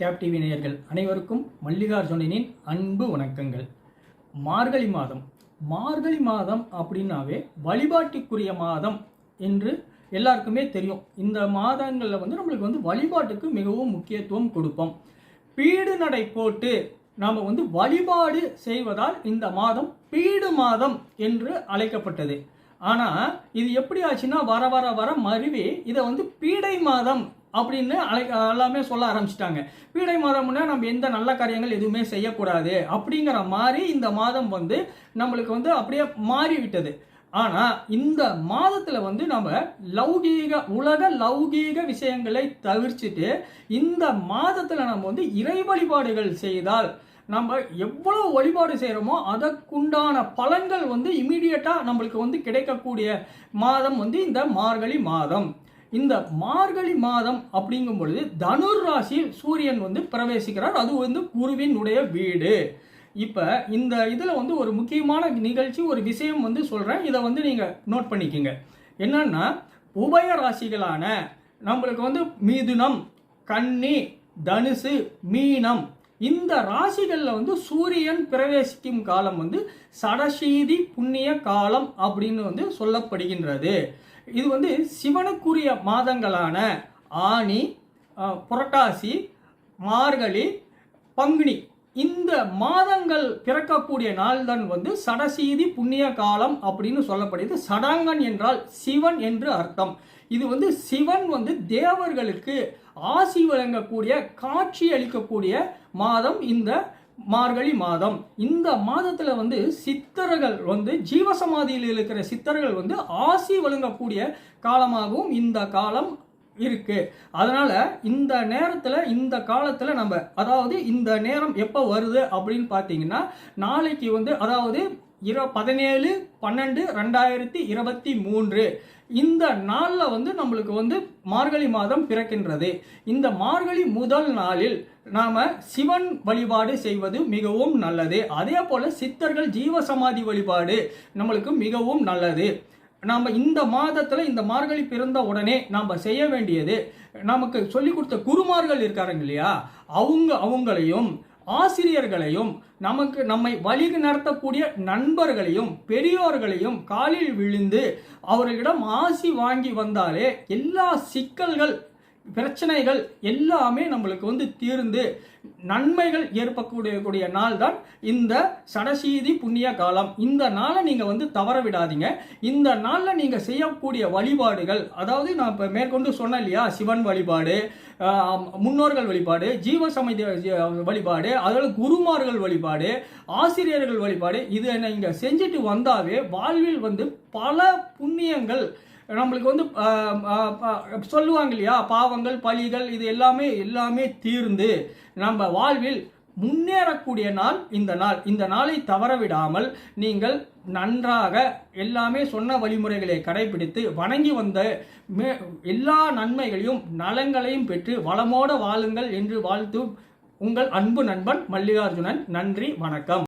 Tape TV நேயர்கள் அனைவருக்கும் மல்லிகார்ஜுனனின் அன்பு வணக்கங்கள். மார்கழி மாதம். மார்கழி மாதம் அப்படின்னாவே வழிபாட்டுக்குரிய மாதம் என்று எல்லாருக்குமே தெரியும். இந்த மாதங்களில் வந்து நம்மளுக்கு வந்து வழிபாட்டுக்கு மிகவும் முக்கியத்துவம் கொடுப்போம். பீடு நடை போட்டு நாம் வந்து வழிபாடு செய்வதால் இந்த மாதம் பீடு மாதம் என்று அழைக்கப்பட்டது. ஆனால் இது எப்படி ஆச்சுன்னா வர வர வர மருவி இதை வந்து பீடை மாதம் அப்படின்னு அழை எல்லாமே சொல்ல ஆரம்பிச்சிட்டாங்க. பீடை மாதம்னா நம்ம எந்த நல்ல காரியங்கள் எதுவுமே செய்யக்கூடாது அப்படிங்கிற மாதிரி இந்த மாதம் வந்து நம்மளுக்கு வந்து அப்படியே மாறிவிட்டது. ஆனால் இந்த மாதத்தில் வந்து நம்ம லௌகீக உலக லௌகீக விஷயங்களை தவிர்த்துட்டு இந்த மாதத்தில் நம்ம வந்து இறை வழிபாடுகள் செய்தால் நம்ம எவ்வளோ வழிபாடு செய்கிறோமோ அதற்குண்டான பலன்கள் வந்து இமீடியட்டாக நம்மளுக்கு வந்து கிடைக்கக்கூடிய மாதம் வந்து இந்த மார்கழி மாதம். இந்த மார்கழி மாதம் அப்படிங்கும் பொழுது தனுர் ராசி சூரியன் வந்து பிரவேசிக்கிறார். அது வந்து குருவினுடைய வீடு. இப்போ இந்த இதில் வந்து ஒரு முக்கியமான நிகழ்ச்சி ஒரு விஷயம் வந்து சொல்கிறேன் இதை வந்து நீங்கள் நோட் பண்ணிக்கோங்க. என்னன்னா உபய ராசிகளான நம்மளுக்கு வந்து மிதுனம் கன்னி தனுசு மீனம் இந்த ராசிகளில் வந்து சூரியன் பிரவேசிக்கும் காலம் வந்து சடசீதி புண்ணிய காலம் அப்படின்னு வந்து சொல்லப்படுகின்றது. இது வந்து சிவனுக்குரிய மாதங்களான ஆனி புரட்டாசி மார்கழி பங்குனி. இந்த மாதங்கள் பிறக்கக்கூடிய நாள்தான் வந்து சடசீதி புண்ணிய காலம் அப்படின்னு சொல்லப்படுது. சடாங்கன் என்றால் சிவன் என்று அர்த்தம். இது வந்து சிவன் வந்து தேவர்களுக்கு ஆசி வழங்கக்கூடிய காட்சி அளிக்கக்கூடிய மாதம் இந்த மார்கழி மாதம். இந்த மாதத்தில் வந்து சித்தர்கள் வந்து ஜீவசமாதியில் இருக்கிற சித்தர்கள் வந்து ஆசி வழங்கக்கூடிய காலமாகவும் இந்த காலம் இருக்கு. அதனால இந்த நேரத்தில் இந்த காலத்தில் நம்ம அதாவது இந்த நேரம் எப்போ வருது அப்படின்னு பார்த்தீங்கன்னா நாளைக்கு வந்து அதாவது இர பதினேழு பன்னெண்டு ரெண்டாயிரத்தி இருபத்தி மூன்று. இந்த நாளில் வந்து நம்மளுக்கு வந்து மார்கழி மாதம் பிறக்கின்றது. இந்த மார்கழி முதல் நாளில் நாம் சிவன் வழிபாடு செய்வது மிகவும் நல்லது. அதே போல் சித்தர்கள் ஜீவசமாதி வழிபாடு நம்மளுக்கு மிகவும் நல்லது. நாம் இந்த மாதத்தில் இந்த மார்கழி பிறந்த உடனே நாம் செய்ய வேண்டியது நமக்கு சொல்லி கொடுத்த குருமார்கள் இருக்காருங்க இல்லையா? அவங்க அவங்களையும் ஆசிரியர்களையும் நமக்கு நம்மை வழி நடத்தக்கூடிய நண்பர்களையும் பெரியோர்களையும் காலில் விழுந்து அவர்களிடம் ஆசி வாங்கி வந்தாலே எல்லா சிக்கல்கள் பிரச்சனைகள் எல்லாமே நம்மளுக்கு வந்து தீர்ந்து நன்மைகள் ஏற்பக்கூடிய கூடிய நாள் தான் இந்த சடசீதி புண்ணிய காலம். இந்த நாளை நீங்கள் வந்து தவற விடாதீங்க. இந்த நாளில் நீங்கள் செய்யக்கூடிய வழிபாடுகள் அதாவது நான் இப்போ மேற்கொண்டு சொன்னேன் இல்லையா சிவன் வழிபாடு முன்னோர்கள் வழிபாடு ஜீவ சமைதி வழிபாடு அதில் குருமார்கள் வழிபாடு ஆசிரியர்கள் வழிபாடு இதை நீங்கள் செஞ்சுட்டு வந்தாவே வாழ்வில் வந்து பல புண்ணியங்கள் நம்மளுக்கு வந்து சொல்லுவாங்க இல்லையா? பாவங்கள் பழிகள் இது எல்லாமே எல்லாமே தீர்ந்து நம்ம வாழ்வில் முன்னேறக்கூடிய நாள் இந்த நாள். இந்த நாளை தவறவிடாமல் நீங்கள் நன்றாக எல்லாமே சொன்ன வழிமுறைகளை கடைபிடித்து வணங்கி வந்த எல்லா நன்மைகளையும் நலங்களையும் பெற்று வளமோட வாழுங்கள் என்று வாழ்த்து உங்கள் அன்பு நண்பன் மல்லிகார்ஜுனன். நன்றி வணக்கம்.